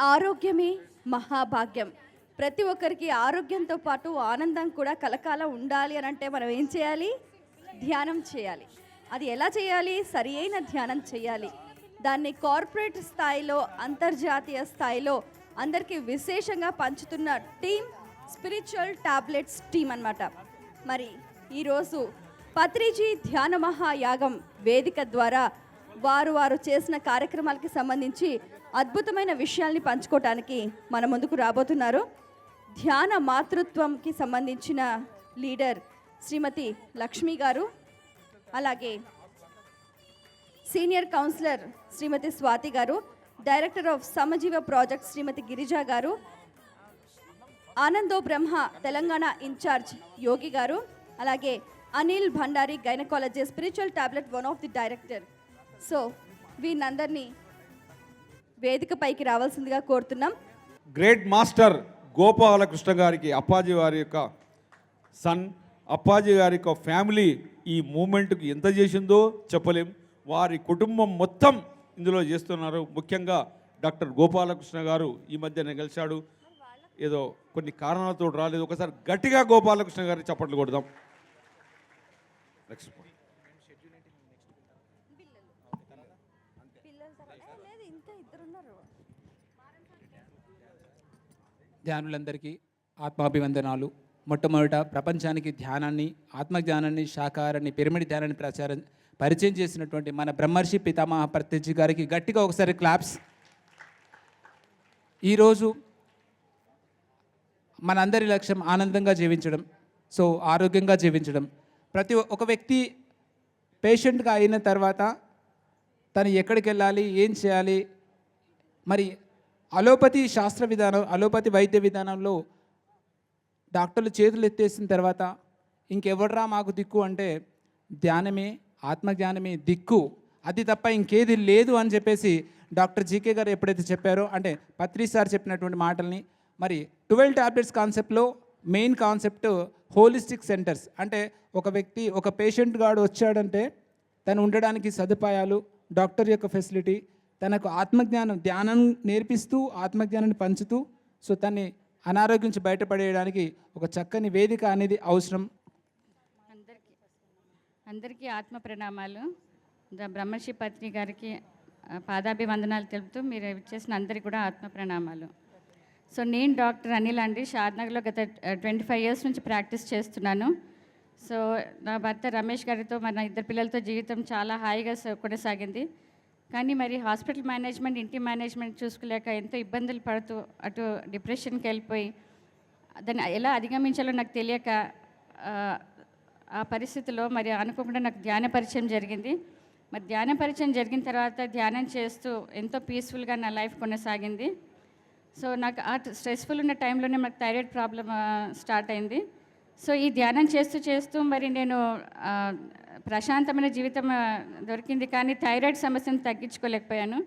ఆరోగ్యమే మహాభాగ్యం. ప్రతి ఒక్కరికి ఆరోగ్యంతో పాటు ఆనందం కూడా కలకాలం ఉండాలి అని అంటే మనం ఏం చేయాలి? ధ్యానం చేయాలి. అది ఎలా చేయాలి? సరి అయిన ధ్యానం చేయాలి. దాన్ని కార్పొరేట్ స్థాయిలో అంతర్జాతీయ స్థాయిలో అందరికీ విశేషంగా పంచుతున్న టీం స్పిరిచువల్ టాబ్లెట్స్ టీం అన్నమాట. మరి ఈరోజు పత్రిజీ ధ్యాన మహాయాగం వేదిక ద్వారా వారు వారు చేసిన కార్యక్రమాలకి సంబంధించి అద్భుతమైన విషయాల్ని పంచుకోవటానికి మన ముందుకు రాబోతున్నారు. ధ్యాన మాతృత్వంకి సంబంధించిన లీడర్ శ్రీమతి లక్ష్మి గారు అలాగే సీనియర్ కౌన్సిలర్ శ్రీమతి స్వాతి గారు director of Samajeeva project Shrimati Girija గారు ఆనందో బ్రహ్మ తెలంగాణ ఇన్ఛార్జ్ యోగి గారు అలాగే Anil Bhandari gynaecology spiritual tablet one of the director. So వీళ్ళందరినీ వేదిక పైకి రావాల్సిందిగా కోరుతున్నాం. గ్రేట్ మాస్టర్ గోపాలకృష్ణ గారికి అప్పాజీ వారి యొక్క సన్ అప్పాజీ గారి యొక్క ఫ్యామిలీ ఈ మూమెంట్కి ఎంత చేసిందో చెప్పలేం. వారి కుటుంబం మొత్తం ఇందులో చేస్తున్నారు. ముఖ్యంగా డాక్టర్ గోపాలకృష్ణ గారు ఈ మధ్యన కలిశాడు ఏదో కొన్ని కారణాలతో రాలేదు. ఒకసారి గట్టిగా గోపాలకృష్ణ గారికి చప్పట్లు కొడదాం. నెక్స్ట్ ధ్యానులందరికీ ఆత్మాభివందనాలు. మొట్టమొదట ప్రపంచానికి ధ్యానాన్ని ఆత్మజ్ఞానాన్ని శాకాహారాన్ని పిరమిడ్ ధ్యానాన్ని ప్రచారం పరిచయం చేసినటువంటి మన బ్రహ్మర్షి పితామహ ప్రత్యక్షి గారికి గట్టిగా ఒకసారి క్లాప్స్. ఈరోజు మనందరి లక్ష్యం ఆనందంగా జీవించడం సో ఆరోగ్యంగా జీవించడం. ప్రతి ఒక వ్యక్తి పేషెంట్గా అయిన తర్వాత తను ఎక్కడికి వెళ్ళాలి ఏం చేయాలి మరి అలోపతి శాస్త్ర విధానం అలోపతి వైద్య విధానంలో డాక్టర్లు చేతులు ఎత్తేసిన తర్వాత ఇంకెవడరా మాకు దిక్కు అంటే ధ్యానమే ఆత్మజ్ఞానమే దిక్కు. అది తప్ప ఇంకేది లేదు అని చెప్పేసి డాక్టర్ జీకే గారు ఎప్పుడైతే చెప్పారో అంటే పత్రి సార్ చెప్పినటువంటి మాటల్ని మరి ట్వెల్వ్ టాబ్లెట్స్ కాన్సెప్ట్లో మెయిన్ కాన్సెప్ట్ హోలిస్టిక్ సెంటర్స్. అంటే ఒక వ్యక్తి ఒక పేషెంట్ గాడు వచ్చాడంటే తను ఉండడానికి సదుపాయాలు డాక్టర్ యొక్క ఫెసిలిటీ తనకు ఆత్మజ్ఞానం ధ్యానం నేర్పిస్తూ ఆత్మజ్ఞానాన్ని పంచుతూ సో తన్ని అనారోగ్యం నుంచి బయటపడేయడానికి ఒక చక్కని వేదిక అనేది అవసరం. అందరికీ అందరికీ ఆత్మ ప్రణామాలు. బ్రహ్మర్షి పత్ని గారికి పాదాభివందనాలు తెలుపుతూ మీరు ఇచ్చేసిన అందరికీ కూడా ఆత్మ ప్రణామాలు. సో నేను డాక్టర్ అనిల్ అండి. షాద్నగర్లో గత ట్వంటీ ఫైవ్ ఇయర్స్ నుంచి ప్రాక్టీస్ చేస్తున్నాను. సో నా భర్త రమేష్ గారితో మన ఇద్దరు పిల్లలతో జీవితం చాలా హాయిగా కొనసాగింది. కానీ మరి హాస్పిటల్ మేనేజ్మెంట్ ఇంటి మేనేజ్మెంట్ చూసుకోలేక ఎంతో ఇబ్బందులు పడుతూ అటు డిప్రెషన్కి వెళ్ళిపోయి దాన్ని ఎలా అధిగమించాలో నాకు తెలియక ఆ, పరిస్థితిలో మరి అనుకోకుండా నాకు ధ్యాన పరిచయం జరిగింది. మరి ధ్యాన పరిచయం జరిగిన తర్వాత ధ్యానం చేస్తూ ఎంతో పీస్ఫుల్గా నా లైఫ్ కొనసాగింది. సో నాకు ఆ స్ట్రెస్ఫుల్ ఉన్న టైంలోనే నాకు థైరాయిడ్ ప్రాబ్లమ్ స్టార్ట్ అయింది. సో ఈ ధ్యానం చేస్తూ చేస్తూ మరి నేను ప్రశాంతమైన జీవితం దొరికింది కానీ థైరాయిడ్ సమస్యను తగ్గించుకోలేకపోయాను.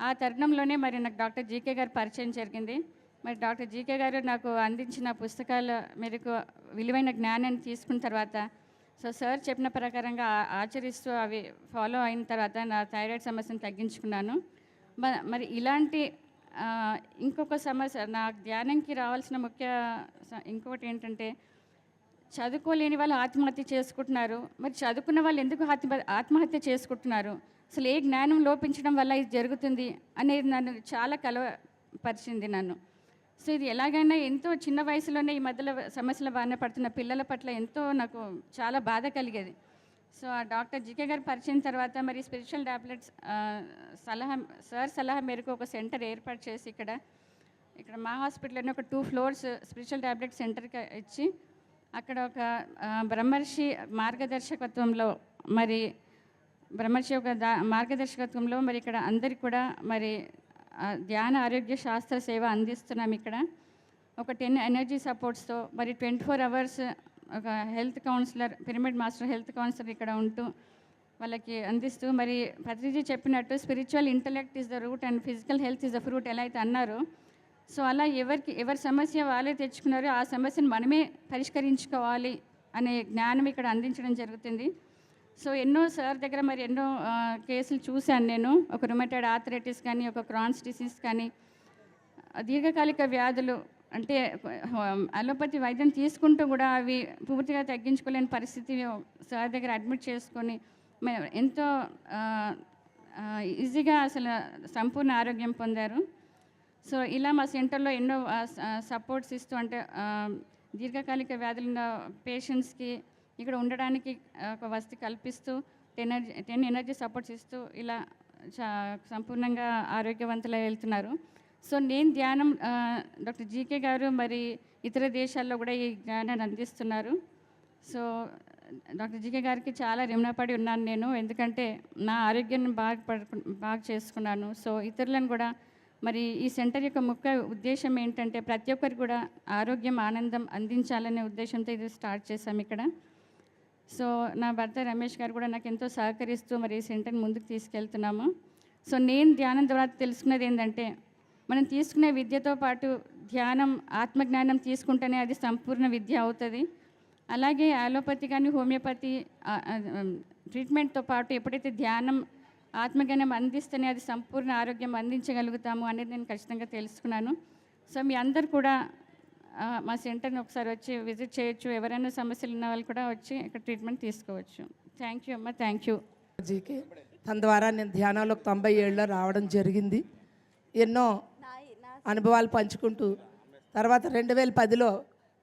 ఆ తరుణంలోనే మరి నాకు డాక్టర్ జీకే గారు పరిచయం జరిగింది. మరి డాక్టర్ జీకే గారు నాకు అందించిన పుస్తకాల మేరకు విలువైన జ్ఞానాన్ని తీసుకున్న తర్వాత సో సార్ చెప్పిన ప్రకారంగా ఆచరిస్తూ అవి ఫాలో అయిన తర్వాత నా థైరాయిడ్ సమస్యను తగ్గించుకున్నాను. మ- మరి ఇలాంటి ఇంకొక సమస్య నా ధ్యానంకి రావాల్సిన ముఖ్య స- ఇంకొకటి ఏంటంటే చదువుకోలేని వాళ్ళు ఆత్మహత్య చేసుకుంటున్నారు. మరి చదువుకున్న వాళ్ళు ఎందుకు ఆత్మ ఆత్మహత్య చేసుకుంటున్నారు? అసలు ఏ జ్ఞానం లోపించడం వల్ల ఇది జరుగుతుంది అనేది నన్ను చాలా కలవపరిచింది నన్ను. సో ఇది ఎలాగైనా ఎంతో చిన్న వయసులోనే ఈ మధ్యలో సమస్యల బారిన పడుతున్న పిల్లల పట్ల ఎంతో నాకు చాలా బాధ కలిగేది. సో ఆ డాక్టర్ జీకే గారు పరిచయం తర్వాత మరి స్పిరిచువల్ ట్యాబ్లెట్స్ సలహా సార్ సలహా మేరకు ఒక సెంటర్ ఏర్పాటు చేసి ఇక్కడ ఇక్కడ మా హాస్పిటల్లోనే ఒక టూ ఫ్లోర్స్ స్పిరిచువల్ ట్యాబ్లెట్ సెంటర్కి ఇచ్చి అక్కడ ఒక బ్రహ్మర్షి మార్గదర్శకత్వంలో మరి బ్రహ్మర్షి యొక్క దా మార్గదర్శకత్వంలో మరి ఇక్కడ అందరికి కూడా మరి ధ్యాన ఆరోగ్య శాస్త్ర సేవ అందిస్తున్నాం ఇక్కడ. ఒక టెన్ ఎనర్జీ సపోర్ట్స్తో మరి ట్వంటీ ఫోర్ అవర్స్ ఒక health councillor pyramid master health councillor ఇక్కడ ఉంటూ వాళ్ళకి అందిస్తూ మరి పత్రిజీ చెప్పినట్టు spiritual intellect is the root and physical health is the fruit ఎలా అయితే అన్నారో సో అలా ఎవరికి ఎవరి సమస్య వాళ్ళే తెచ్చుకున్నారో ఆ సమస్యను మనమే పరిష్కరించుకోవాలి అనే జ్ఞానం ఇక్కడ అందించడం జరుగుతుంది. సో ఎన్నో సార్ దగ్గర మరి ఎన్నో కేసులు చూశాను నేను. ఒక రుమటెడ్ ఆథరైటిస్ కానీ ఒక క్రాన్స్ డిసీజ్ కానీ దీర్ఘకాలిక వ్యాధులు అంటే అలోపతి వైద్యం తీసుకుంటూ కూడా అవి పూర్తిగా తగ్గించుకోలేని పరిస్థితి సార్ దగ్గర అడ్మిట్ చేసుకొని ఎంతో ఈజీగా అసలు సంపూర్ణ ఆరోగ్యం పొందారు. సో ఇలా మా సెంటర్లో ఎన్నో సపోర్ట్స్ ఇస్తూ అంటే దీర్ఘకాలిక వ్యాధులు ఉన్న పేషెంట్స్కి ఇక్కడ ఉండడానికి ఒక వసతి కల్పిస్తూ ఎనర్జీ టెన్ ఎనర్జీ సపోర్ట్స్ ఇస్తూ ఇలా సంపూర్ణంగా ఆరోగ్యవంతులై వెళ్తున్నారు. సో నేను ధ్యానం డాక్టర్ జీకే గారు మరి ఇతర దేశాల్లో కూడా ఈ జ్ఞానాన్ని అందిస్తున్నారు. సో డాక్టర్ జీకే గారికి చాలా రుణపడి ఉన్నాను నేను. ఎందుకంటే నా ఆరోగ్యాన్ని బాగా పడుకు బాగా చేసుకున్నాను. సో ఇతరులను కూడా మరి ఈ సెంటర్ యొక్క ముఖ్య ఉద్దేశం ఏంటంటే ప్రతి ఒక్కరికి కూడా ఆరోగ్యం ఆనందం అందించాలనే ఉద్దేశంతో ఇది స్టార్ట్ చేశాం ఇక్కడ. సో నా భర్త రమేష్ గారు కూడా నాకు ఎంతో సహకరిస్తూ మరి ఈ సెంటర్ని ముందుకు తీసుకెళ్తున్నాము. సో నేను ధ్యానం ద్వారా తెలుసుకున్నది ఏంటంటే మనం తీసుకునే విద్యతో పాటు ధ్యానం ఆత్మజ్ఞానం తీసుకుంటేనే అది సంపూర్ణ విద్య అవుతుంది. అలాగే ఆలోపతి కానీ హోమియోపతి ట్రీట్మెంట్తో పాటు ఎప్పుడైతే ధ్యానం ఆత్మజ్ఞానం అందిస్తేనే అది సంపూర్ణ ఆరోగ్యం అందించగలుగుతాము అనేది నేను ఖచ్చితంగా తెలుసుకున్నాను. సో మీ అందరు కూడా మా సెంటర్ని ఒకసారి వచ్చి విజిట్ చేయొచ్చు. ఎవరైనా సమస్యలు ఉన్న వాళ్ళు కూడా వచ్చి ఇక్కడ ట్రీట్మెంట్ తీసుకోవచ్చు. థ్యాంక్ యూ అమ్మ థ్యాంక్ యూ. జీకే తన ద్వారా నేను ధ్యానంలోకి తొంభై ఏళ్ళలో రావడం జరిగింది. ఎన్నో అనుభవాలు పంచుకుంటూ తర్వాత రెండు వేల పదిలో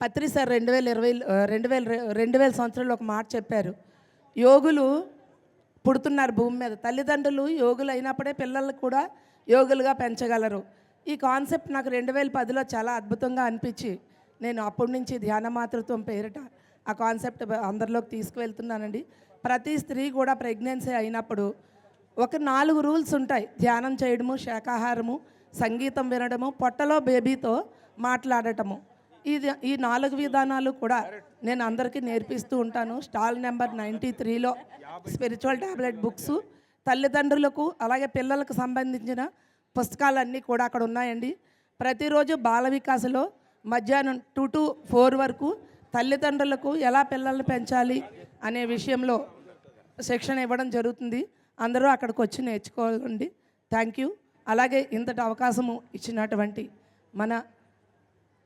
పత్రి సార్ రెండు వేల ఇరవై రెండు వేల రెండు వేల సంవత్సరంలో ఒక మాట చెప్పారు. యోగులు పుడుతున్నారు భూమి మీద. తల్లిదండ్రులు యోగులు అయినప్పుడే పిల్లల్ని కూడా యోగులుగా పెంచగలరు. ఈ కాన్సెప్ట్ నాకు రెండు వేల పదిలో చాలా అద్భుతంగా అనిపించి నేను అప్పటి నుంచి ధ్యాన మాతృత్వం పేరిట ఆ కాన్సెప్ట్ అందరిలోకి తీసుకువెళ్తున్నానండి. ప్రతి స్త్రీ కూడా ప్రెగ్నెన్సీ అయినప్పుడు ఒక నాలుగు రూల్స్ ఉంటాయి. ధ్యానం చేయడము శాకాహారము సంగీతం వినడము పొట్టలో బేబీతో మాట్లాడటము. ఇది ఈ నాలుగు విధానాలు కూడా నేను అందరికీ నేర్పిస్తూ ఉంటాను. స్టాల్ నెంబర్ నైంటీ త్రీలో స్పిరిచువల్ ట్యాబ్లెట్ బుక్స్ తల్లిదండ్రులకు అలాగే పిల్లలకు సంబంధించిన పుస్తకాలన్నీ కూడా అక్కడ ఉన్నాయండి. ప్రతిరోజు బాల వికాసలో మధ్యాహ్నం టూ టు ఫోర్ వరకు తల్లిదండ్రులకు ఎలా పిల్లల్ని పెంచాలి అనే విషయంలో శిక్షణ ఇవ్వడం జరుగుతుంది. అందరూ అక్కడికి వచ్చి నేర్చుకోవాలండి. Thank you. అలాగే ఇంతటి అవకాశము ఇచ్చినటువంటి మన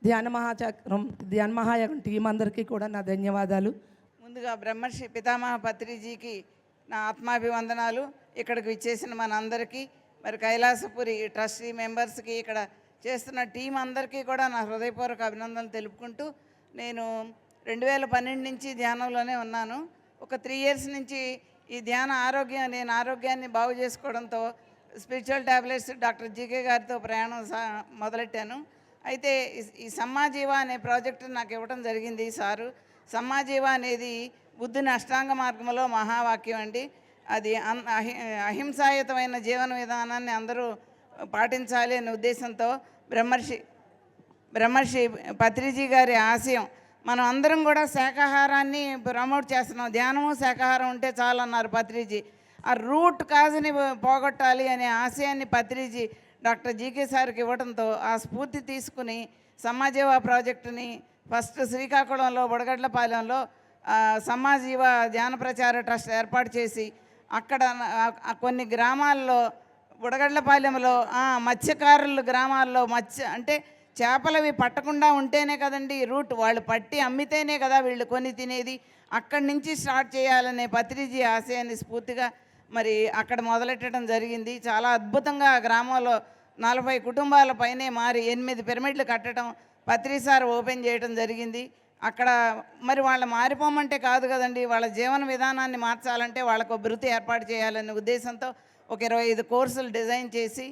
ధ్యాన మహాచక్రం ధ్యాన మహాయగం టీం అందరికీ కూడా నా ధన్యవాదాలు. ముందుగా బ్రహ్మర్షి పితామహ పత్రిజీకి నా ఆత్మాభివందనాలు. ఇక్కడికి విచ్చేసిన మనందరికీ మరి కైలాసపురి ట్రస్టీ మెంబర్స్కి ఇక్కడ చేస్తున్న టీం అందరికీ కూడా నా హృదయపూర్వక అభినందనలు తెలుపుకుంటూ నేను రెండు వేల పన్నెండు నుంచి ధ్యానంలోనే ఉన్నాను. ఒక త్రీ ఇయర్స్ నుంచి ఈ ధ్యాన ఆరోగ్యం నేను ఆరోగ్యాన్ని బాగు చేసుకోవడంతో స్పిరిచువల్ టాబ్లెట్స్ డాక్టర్ జీకే గారితో ప్రయాణం సా- మొదలెట్టాను. అయితే ఈ- సమ్మాజీవ అనే ప్రాజెక్టు నాకు ఇవ్వడం జరిగింది సారు. సమ్మాజీవ అనేది బుద్ధుని అష్టాంగ మార్గంలో మహావాక్యం అండి. అది అన్- అహి అహింసాయుతమైన జీవన విధానాన్ని అందరూ పాటించాలి అనే ఉద్దేశంతో బ్రహ్మర్షి బ్రహ్మర్షి పత్రిజీ గారి ఆశయం మనం అందరం కూడా శాకాహారాన్ని ప్రమోట్ చేస్తున్నాం. ధ్యానము శాకాహారం ఉంటే చాలన్నారు పత్రిజీ. ఆ రూట్ కాజుని పోగొట్టాలి అనే ఆశయాన్ని పత్రిజీ డాక్టర్ జీకే సార్కి ఇవ్వడంతో ఆ స్ఫూర్తి తీసుకుని సమాజీవ ప్రాజెక్టుని ఫస్ట్ శ్రీకాకుళంలో బుడగడ్లపాలెంలో సమాజీవ ధ్యాన ప్రచార ట్రస్ట్ ఏర్పాటు చేసి అక్కడ కొన్ని గ్రామాల్లో బుడగడ్లపాలెంలో మత్స్యకారులు గ్రామాల్లో మత్స్య అంటే చేపలవి పట్టకుండా ఉంటేనే కదండి రూట్. వాళ్ళు పట్టి అమ్మితేనే కదా వీళ్ళు కొని తినేది. అక్కడి నుంచి స్టార్ట్ చేయాలనే పత్రిజీ ఆశయాన్ని స్ఫూర్తిగా మరి అక్కడ మొదలెట్టడం జరిగింది. చాలా అద్భుతంగా ఆ గ్రామంలో నలభై కుటుంబాల పైనే మారి ఎనిమిది పిరమిడ్లు కట్టడం పత్రిసారి ఓపెన్ చేయడం జరిగింది. అక్కడ మరి వాళ్ళు మారిపోమంటే కాదు కదండి. వాళ్ళ జీవన విధానాన్ని మార్చాలంటే వాళ్ళకు వృత్తి ఏర్పాటు చేయాలనే ఉద్దేశంతో ఒక ఇరవై ఐదు కోర్సులు డిజైన్ చేసి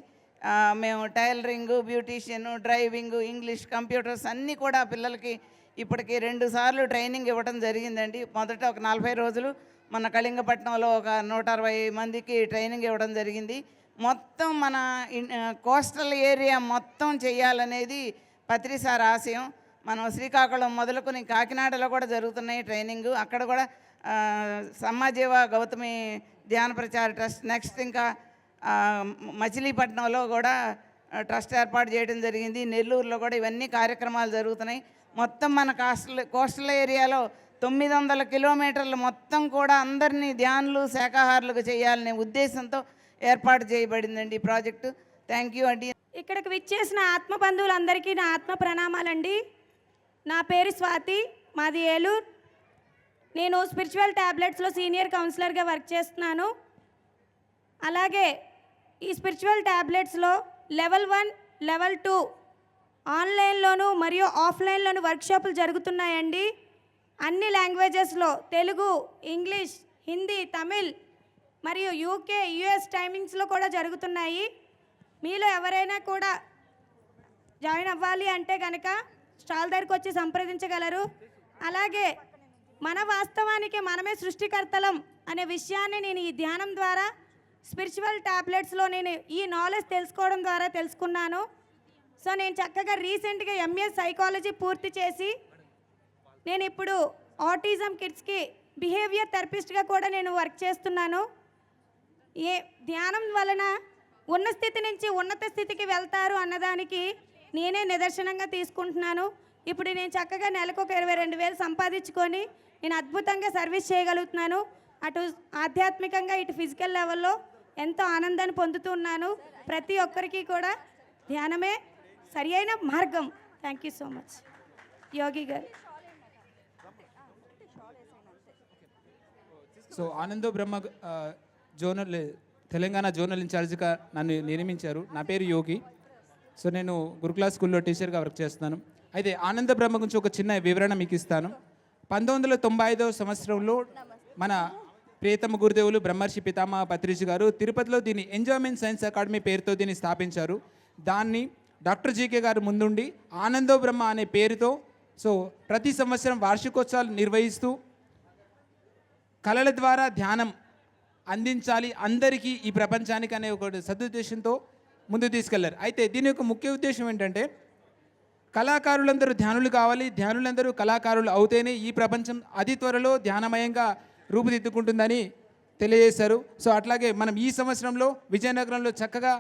మేము tailoring beautician driving English computers అన్నీ కూడా పిల్లలకి ఇప్పటికి రెండు సార్లు ట్రైనింగ్ ఇవ్వడం జరిగిందండి. మొదట ఒక నలభై రోజులు మన కళింగపట్నంలో ఒక నూట అరవై మందికి ట్రైనింగ్ ఇవ్వడం జరిగింది. మొత్తం మన కోస్టల్ ఏరియా మొత్తం చేయాలనేది పత్రిసార్ ఆశయం. మనం శ్రీకాకుళం మొదలుకొని కాకినాడలో కూడా జరుగుతున్నాయి ట్రైనింగ్. అక్కడ కూడా ఆ, సమాజీవ గౌతమి ధ్యాన ప్రచార ట్రస్ట్ నెక్స్ట్ ఇంకా మచిలీపట్నంలో కూడా ట్రస్ట్ ఏర్పాటు చేయడం జరిగింది. నెల్లూరులో కూడా ఇవన్నీ కార్యక్రమాలు జరుగుతున్నాయి. మొత్తం మన కాస్టల్ కోస్టల్ ఏరియాలో తొమ్మిది వందల కిలోమీటర్లు మొత్తం కూడా అందరినీ ధ్యానులు శాఖాహారులకు చేయాలనే ఉద్దేశంతో ఏర్పాటు చేయబడిందండి ఈ ప్రాజెక్టు. థ్యాంక్ యూ అండి ఇక్కడికి విచ్చేసిన ఆత్మ బంధువులందరికీ నా ఆత్మ ప్రణామాలండి. నా పేరు స్వాతి మాది ఏలూరు. నేను స్పిరిచువల్ ట్యాబ్లెట్స్లో సీనియర్ కౌన్సిలర్గా వర్క్ చేస్తున్నాను. అలాగే ఈ స్పిరిచువల్ ట్యాబ్లెట్స్లో లెవెల్ వన్ లెవెల్ టూ ఆన్లైన్లోను మరియు ఆఫ్లైన్లోను వర్క్షాపులు జరుగుతున్నాయండి. అన్ని లాంగ్వేజెస్లో తెలుగు ఇంగ్లీష్ హిందీ తమిళ్ మరియు యూకే యుఎస్ టైమింగ్స్లో కూడా జరుగుతున్నాయి. మీలో ఎవరైనా కూడా జాయిన్ అవ్వాలి అంటే కనుక స్టాల్ దగ్గరికి వచ్చి సంప్రదించగలరు. అలాగే మన వాస్తవానికి మనమే సృష్టికర్తలం అనే విషయాన్ని నేను ఈ ధ్యానం ద్వారా స్పిరిచువల్ టాబ్లెట్స్లో నేను ఈ నాలెడ్జ్ తెలుసుకోవడం ద్వారా తెలుసుకున్నాను. సో నేను చక్కగా రీసెంట్గా ఎంఏ సైకాలజీ పూర్తి చేసి నేను ఇప్పుడు ఆటిజం కిడ్స్కి బిహేవియర్ థెరపిస్ట్గా కూడా నేను వర్క్ చేస్తున్నాను. ఏ ధ్యానం వలన ఉన్న స్థితి నుంచి ఉన్నత స్థితికి వెళ్తారు అన్నదానికి నేనే నిదర్శనంగా తీసుకుంటున్నాను. ఇప్పుడు నేను చక్కగా నెలకు ఒక ఇరవై రెండు వేలు సంపాదించుకొని నేను అద్భుతంగా సర్వీస్ చేయగలుగుతున్నాను. అటు ఆధ్యాత్మికంగా ఇటు ఫిజికల్ లెవెల్లో ఎంతో ఆనందాన్ని పొందుతున్నాను ప్రతి ఒక్కరికి కూడా ధ్యానమే సరి అయిన మార్గం. Thank you so much. Yogi గారు. So Anando Brahma zonal Telangana zonal ఇన్ఛార్జ్గా నన్ను నియమించారు. నా పేరు యోగి. సో నేను గురుకులా స్కూల్లో టీచర్గా వర్క్ చేస్తున్నాను. అయితే ఆనంద బ్రహ్మ గురించి ఒక చిన్న వివరణ మీకు ఇస్తాను. పంతొమ్మిది వందల తొంభై ఐదవ సంవత్సరంలో మన ప్రియతమ గురుదేవులు బ్రహ్మర్షి పితామహ పత్రిజీ గారు తిరుపతిలో దీన్ని ఎంజాయ్మెంట్ సైన్స్ అకాడమీ పేరుతో దీన్ని స్థాపించారు. దాన్ని డాక్టర్ జీకే గారు ముందుండి ఆనందో బ్రహ్మ అనే పేరుతో సో ప్రతి సంవత్సరం వార్షికోత్సవాలు నిర్వహిస్తూ కళల ద్వారా ధ్యానం అందించాలి అందరికీ ఈ ప్రపంచానికి అనే ఒక సదుద్దేశంతో ముందు తీసుకెళ్ళారు. అయితే దీని యొక్క ముఖ్య ఉద్దేశం ఏంటంటే కళాకారులందరూ ధ్యానులు కావాలి ధ్యానులందరూ కళాకారులు అవుతేనే ఈ ప్రపంచం అతి త్వరలో ధ్యానమయంగా రూపుదిద్దుకుంటుందని తెలియజేశారు. సో అట్లాగే మనం ఈ సంవత్సరంలో విజయనగరంలో చక్కగా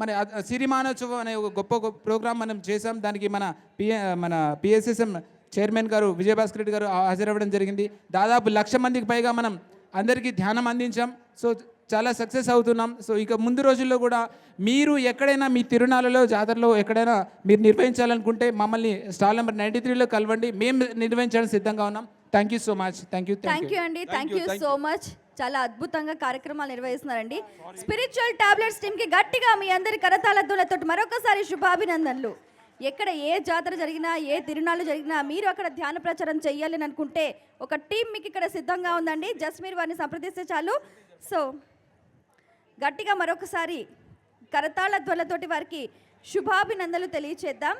మన సిరిమానోత్సవం అనే ఒక గొప్ప గొప్ప ప్రోగ్రాం మనం చేసాం దానికి మన పిఏ మన పిఎస్ఎస్ఎం చైర్మన్ గారు విజయభాస్కర్ రెడ్డి గారు హాజరవ్వడం జరిగింది. దాదాపు లక్ష మందికి పైగా మనం అందరికీ ధ్యానం అందించాం. సో చాలా సక్సెస్ అవుతున్నాం. సో ఇక ముందు రోజుల్లో కూడా మీరు ఎక్కడైనా మీ తిరునాళ్ళలో జాతరలో ఎక్కడైనా మీరు నిర్వహించాలనుకుంటే మమ్మల్ని స్టాల్ నెంబర్ నైంటీ త్రీలో కలవండి. మేము నిర్వహించడానికి సిద్ధంగా ఉన్నాం. Thank you so much thank you thank you అండి. థ్యాంక్ యూ సో మచ్ చాలా అద్భుతంగా కార్యక్రమాలు నిర్వహిస్తున్నారండి. స్పిరిచువల్ టాబ్లెట్స్ టీమ్కి గట్టిగా మీ అందరి కరతాళద్దులతో మరొకసారి శుభాభినందనలు. ఎక్కడ ఏ జాతర జరిగినా ఏ తిరునాళ్ళు జరిగినా మీరు అక్కడ ధ్యాన ప్రచారం చేయాలని అనుకుంటే ఒక టీం మీకు ఇక్కడ సిద్ధంగా ఉందండి. జస్ట్ మీరు వారిని సంప్రదిస్తే చాలు. సో గట్టిగా మరొకసారి కరతాళ ధ్వలతోటి వారికి శుభాభినందనలు తెలియచేద్దాం.